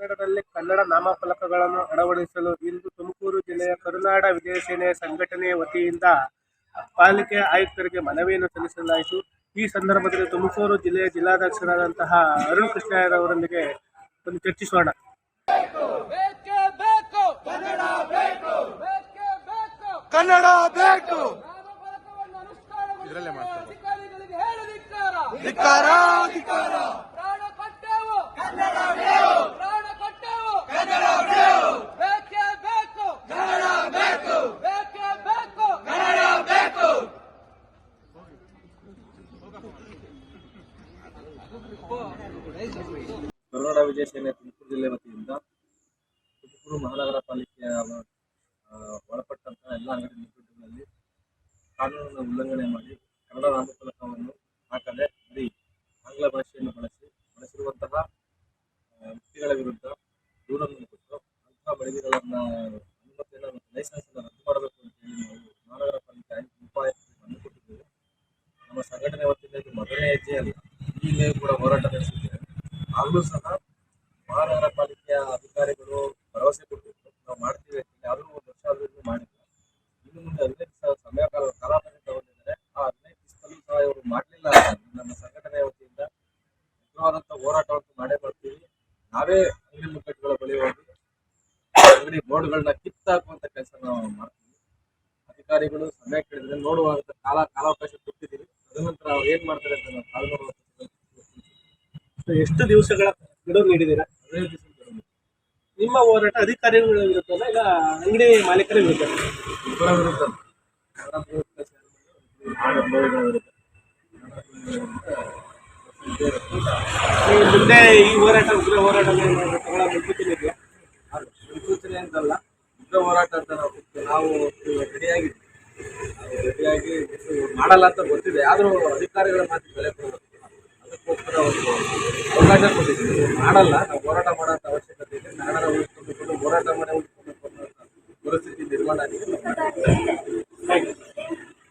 ಕನ್ನಡದಲ್ಲಿ ಕನ್ನಡ ನಾಮಫಲಕಗಳನ್ನು ಅಳವಡಿಸಲು ಇಂದು ತುಮಕೂರು ಜಿಲ್ಲೆಯ ಕರುನಾಡ ವಿಜಯ ಸಂಘಟನೆ ಸಂಘಟನೆಯ ವತಿಯಿಂದ ಪಾಲಿಕೆ ಆಯುಕ್ತರಿಗೆ ಮನವಿಯನ್ನು ಸಲ್ಲಿಸಲಾಯಿತು. ಈ ಸಂದರ್ಭದಲ್ಲಿ ತುಮಕೂರು ಜಿಲ್ಲೆಯ ಜಿಲ್ಲಾಧ್ಯಕ್ಷರಾದಂತಹ ಅರುಣ್ ಕೃಷ್ಣಯ್ಯರವರೊಂದಿಗೆ ಒಂದು ಚರ್ಚಿಸೋಣ. ಬೇಕೇ ಬೇಕು. ಕನ್ನಡ ಬೇಕು. ಬೇಕೇ ಬೇಕು. ಕನ್ನಡ ಬೇಕು. ನಾಮಫಲಕವನ್ನು ಅನುಷ್ಠಾನಗೊಳಿಸುವ ಅಧಿಕಾರಿಗಳಿಗೆ ಹೇಳಲಿಕ್ಕಾರ ಧಿಕ್ಕಾರ ಧಿಕ್ಕಾರ ಪ್ರಾಣ ಕೊಟ್ಟೆವು ಕನ್ನಡ ಪ್ರಾಣ ಕೊಟ್ಟೆವು ಕನ್ನಡ ಬೇಕೇ ಬೇಕು ಕನ್ನಡ ಬೇಕು ಬೇಕೇ ಬೇಕು ಕನ್ನಡ ಬೇಕು ಕರುನಾಡ ವಿಜಯ ಸೇನೆ ತುಮಕೂರು ಜಿಲ್ಲೆ ವತಿಯಿಂದ ತುಮಕೂರು ಮಹಾನಗರ ಪಾಲಿಕೆಯ ಒಳಪಟ್ಟಂತಹ ಎಲ್ಲ ಅಂಗಡಿ ಮುಗ್ಗಟ್ಟುಗಳಲ್ಲಿ ಕಾನೂನನ್ನು ಉಲ್ಲಂಘನೆ ಮಾಡಿ ಕನ್ನಡ ನಾಮಫಲಕವನ್ನು ಹಾಕದೆ ಬರೀ ಆಂಗ್ಲ ಭಾಷೆಯನ್ನು ಬಳಸಿ, ಬಳಸಿರುವಂತಹ ವ್ಯಕ್ತಿಗಳ ವಿರುದ್ಧ ದೂರನ್ನು ಕೊಟ್ಟು ಅಂತಹ ಮಳಿಗೆಗಳನ್ನು ಅನುಮತಿಯನ್ನು ಮತ್ತು ಲೈಸೆನ್ಸ್ ಅನ್ನು ರದ್ದು ಮಾಡಬೇಕು ಅಂತ ಹೇಳಿ ನಾವು ಮಹಾನಗರ ಪಾಲಿಕೆ ಆಯುಕ್ತ ಉಪಾಯುಕ್ತರಿಗೆ ಕೊಟ್ಟಿದ್ದೇವೆ. ನಮ್ಮ ಸಂಘಟನೆ ವತಿಯಿಂದ ಇದು ಮೊದಲನೇ ಹೆಜ್ಜೆ ಅಲ್ಲ. ಈ ಹಿಂದೆಯೂ ಕೂಡ ಹೋರಾಟ ನಡೆಸಿದ್ದೇವೆ ಆಗಲೂ ಸಹ ಮಹಾನಗರ ಪಾಲಿಕೆಯ ಅಧಿಕಾರಿಗಳು ಭರವಸೆ ಕೊಟ್ಟಿದ್ರು. ನಾವು ಮಾಡ್ತೀವಿ ಅಂತ ಆದರೂ ಒಂದು ವರ್ಷ ಆದರೂ ಮಾಡಿಲ್ಲ. ಇನ್ನು ಮುಂದೆ ಹದಿನೈದು ಸಾವಿರ ಸಮಯ ಕಾಲ ತಗೊಂಡಿದ್ದಾರೆ. ಆ ಹದಿನೈದು ದಿವಸದಲ್ಲೂ ಸಹ ಇವರು ಮಾಡಲಿಲ್ಲ. ನಮ್ಮ ಸಂಘಟನೆಯ ವತಿಯಿಂದ ಉಗ್ರವಾದಂಥ ಹೋರಾಟವನ್ನು ಮಾಡೇ ಮಾಡ್ತೀವಿ ನಾವೇ ಅಂಗಡಿ ಮುಕ್ಕಟ್ಟುಗಳ ಬಳಿ ಹೋಗಿ ಅಂಗಡಿ ಬೋರ್ಡ್ಗಳನ್ನ ಕಿತ್ತಾಕುವಂತ ಕೆಲಸ ನಾವು ಮಾಡ್ತೀವಿ. ಅಧಿಕಾರಿಗಳು ಸಮಯ ಕೇಳಿದ್ರೆ ನೋಡುವಂತ ಕಾಲ, ಕಾಲಾವಕಾಶ ಕೊಟ್ಟಿದ್ದೀವಿ. ತದನಂತರ ಅವ್ರು ಏನ್ ಮಾಡ್ತಾರೆ ಅಂತ ನಾವು ಕಾಲ್ ಎಷ್ಟು ದಿವಸಗಳ ಗಡುವು ನೀಡಿದ್ದೀರಾ. ನಿಮ್ಮ ಹೋರಾಟ ಅಧಿಕಾರಿಗಳ ವಿರುದ್ಧನ? ಇಲ್ಲ ಅಂಗಡಿ ಮಾಲೀಕರ ವಿರುದ್ಧ? ಈ ಮುಂದೆ ಈ ಹೋರಾಟ, ಉಗ್ರ ಹೋರಾಟ ತಗೊಳ್ಳೋ ಮುನ್ಸೂಚನೆ ಇದೆಯಾ? ಮುನ್ಸೂಚನೆ ಅಂತಲ್ಲ, ಉಗ್ರ ಹೋರಾಟ ಅಂತ ನಾವು ನಾವು ರೆಡಿಯಾಗಿದ್ದೀವಿ ರೆಡಿಯಾಗಿ ಮಾಡಲ್ಲ ಅಂತ ಗೊತ್ತಿದೆ. ಆದರೂ ಅಧಿಕಾರಿಗಳ ಮಾತಿಗೆ ಬೆಲೆ ಕೊಡಬೇಕು ಅದಕ್ಕೋಸ್ಕರ ಒಂದು ಅವಕಾಶ ಕೊಟ್ಟಿದ್ದೀವಿ ಮಾಡಲ್ಲ, ನಾವು ಹೋರಾಟ ಮಾಡೋ ಅವಶ್ಯಕತೆ ಇದೆ ಕನ್ನಡ ಉಳಿಸ್ಕೊಂಡು, ಹೋರಾಟ ಮಾಡಿ ಉಳಿಸ್ಕೊಂಡು ಪರಿಸ್ಥಿತಿ ನಿರ್ಮಾಣ ಆಗಿದೆ.